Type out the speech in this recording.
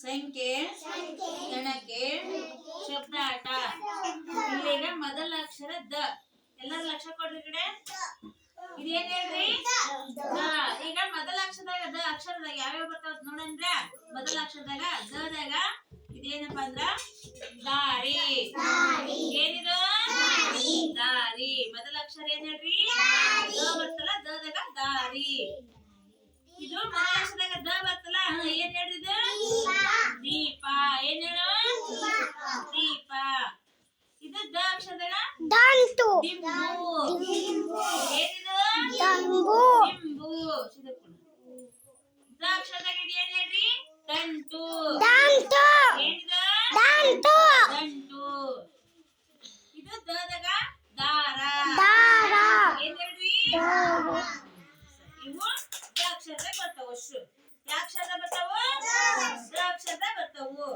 ಸಂಖ್ಯೆ ಗಣಕೆ ಶಬ್ದಾಟ. ಇಲ್ಲಿಗ ಮೊದಲ ಅಕ್ಷರ ದ. ಎಲ್ಲರ ಲಕ್ಷ ಕೊಡ್ರಿ ಕಡೆ. ಇದೇನ್ ಹೇಳ್ರಿ? ಈಗ ಮೊದಲ ಅಕ್ಷರದಾಗ ದ, ಅಕ್ಷರದಾಗ ಯಾವ್ಯಾವ ಬರ್ತಾವ ನೋಡಂದ್ರ? ಮೊದಲ ಅಕ್ಷರದಾಗ ದದಾಗ ಇದೇನಪ್ಪ ಅಂದ್ರ? ದಾರಿ. ಏನಿದು? ದಾರಿ. ಮೊದಲ ಅಕ್ಷರ ಏನ್ ಹೇಳ್ರಿ? ದ ಬರ್ತಲ್ಲ, ದದಾಗ ದಾರಿ ಇದು ಮೊದಲ ಅಕ್ಷರದಾಗ ದ ಬರ್ತಲ್ಲ ಹ, ಏನ್ ಹೇಳ್ರಿ ಇದು ದೀಪ ಏನ್ ಹೇಳು ದೀಪ ಇದು ದ ಅಕ್ಷರದಾಗ ದಂಟು ದಿಂಬು. ಏನಿದು? ದಂಬು. ದಿಂಬು. ದ ಅಕ್ಷರದಾಗ ಇದು ಏನ್ ಹೇಳ್ರಿ? ದಂಟು. ದಂಟು ಏನಿದು? ದಂಟು ದಂಟು. ಇದು ದದಾಗ ದಾರ. ದಾರ. ಏನ್ ಹೇಳ್ರಿ? ಇವು ದ ಅಕ್ಷರದಾಗ ಬರ್ತಾವ ಅಷ್ಟು. ಯಾವ ಅಕ್ಷರದಾಗ ಬರ್ತಾವು? ದ ಅಕ್ಷರದಾಗ ಬರ್ತಾವು.